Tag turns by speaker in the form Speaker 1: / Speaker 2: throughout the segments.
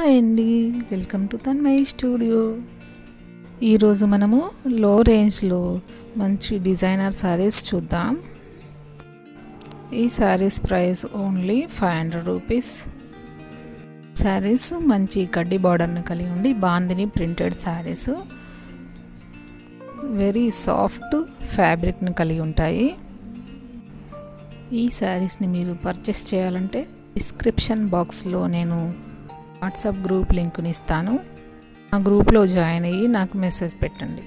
Speaker 1: Hi అండి. Welcome to Tanmai studio. ఈరోజు మనము లో రేంజ్లో మంచి డిజైనర్ శారీస్ చూద్దాం. ఈ sarees price only five hundred rupees. Sarees మంచి కడ్డీ బార్డర్ని కలిగి ఉండి bandhani printed sarees very soft ఫ్యాబ్రిక్ని కలిగి ఉంటాయి. ఈ శారీస్ని మీరు పర్చేస్ చేయాలంటే డిస్క్రిప్షన్ బాక్స్లో నేను వాట్సాప్ గ్రూప్ లింక్ని ఇస్తాను. ఆ గ్రూప్లో జాయిన్ అయ్యి నాకు మెసేజ్ పెట్టండి.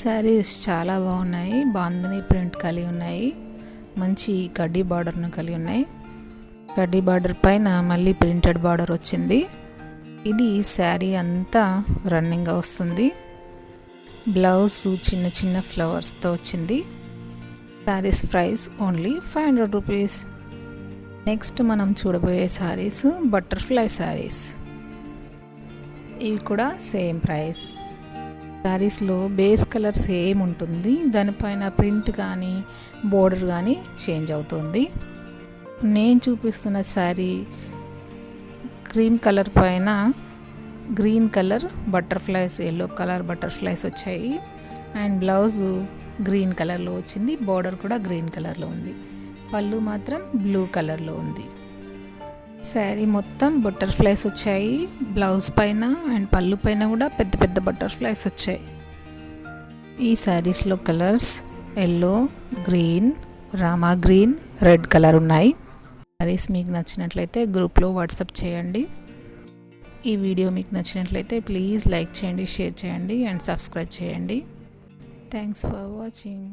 Speaker 1: శారీస్ చాలా బాగున్నాయి. బాందని ప్రింట్ కలిగి ఉన్నాయి. మంచి కడ్డీ బార్డర్ను కలిగి ఉన్నాయి. కడ్డీ బార్డర్ పైన మళ్ళీ ప్రింటెడ్ బార్డర్ వచ్చింది. ఇది శారీ అంతా రన్నింగ్గా వస్తుంది. బ్లౌజ్ చిన్న చిన్న ఫ్లవర్స్తో వచ్చింది. Sarees price only five hundred rupees. Next మనం చూడబోయే శారీస్ బటర్ఫ్లై శారీస్ ఇవి కూడా సేమ్ ప్రైస్ శారీస్లో బేస్ కలర్ సేమ్ ఉంటుంది. దానిపైన ప్రింట్ కానీ బోర్డర్ కానీ చేంజ్ అవుతుంది. నేను చూపిస్తున్న శారీ క్రీమ్ కలర్ పైన green colour butterflies yellow colour butterflies వచ్చాయి. అండ్ బ్లౌజు గ్రీన్ కలర్లో వచ్చింది. బార్డర్ కూడా గ్రీన్ కలర్లో ఉంది. పళ్ళు మాత్రం బ్లూ కలర్లో ఉంది. శారీ మొత్తం బటర్ఫ్లైస్ వచ్చాయి. బ్లౌజ్ పైన అండ్ పళ్ళు పైన కూడా పెద్ద పెద్ద బటర్ఫ్లైస్ వచ్చాయి. ఈ శారీస్లో colours yellow green Rama green red colour ఉన్నాయి. శారీస్ మీకు నచ్చినట్లయితే గ్రూప్లో వాట్సాప్ చేయండి. ఈ వీడియో మీకు నచ్చినట్లయితే ప్లీజ్ లైక్ చేయండి షేర్ చేయండి అండ్ సబ్స్క్రైబ్ చేయండి. Thanks for watching.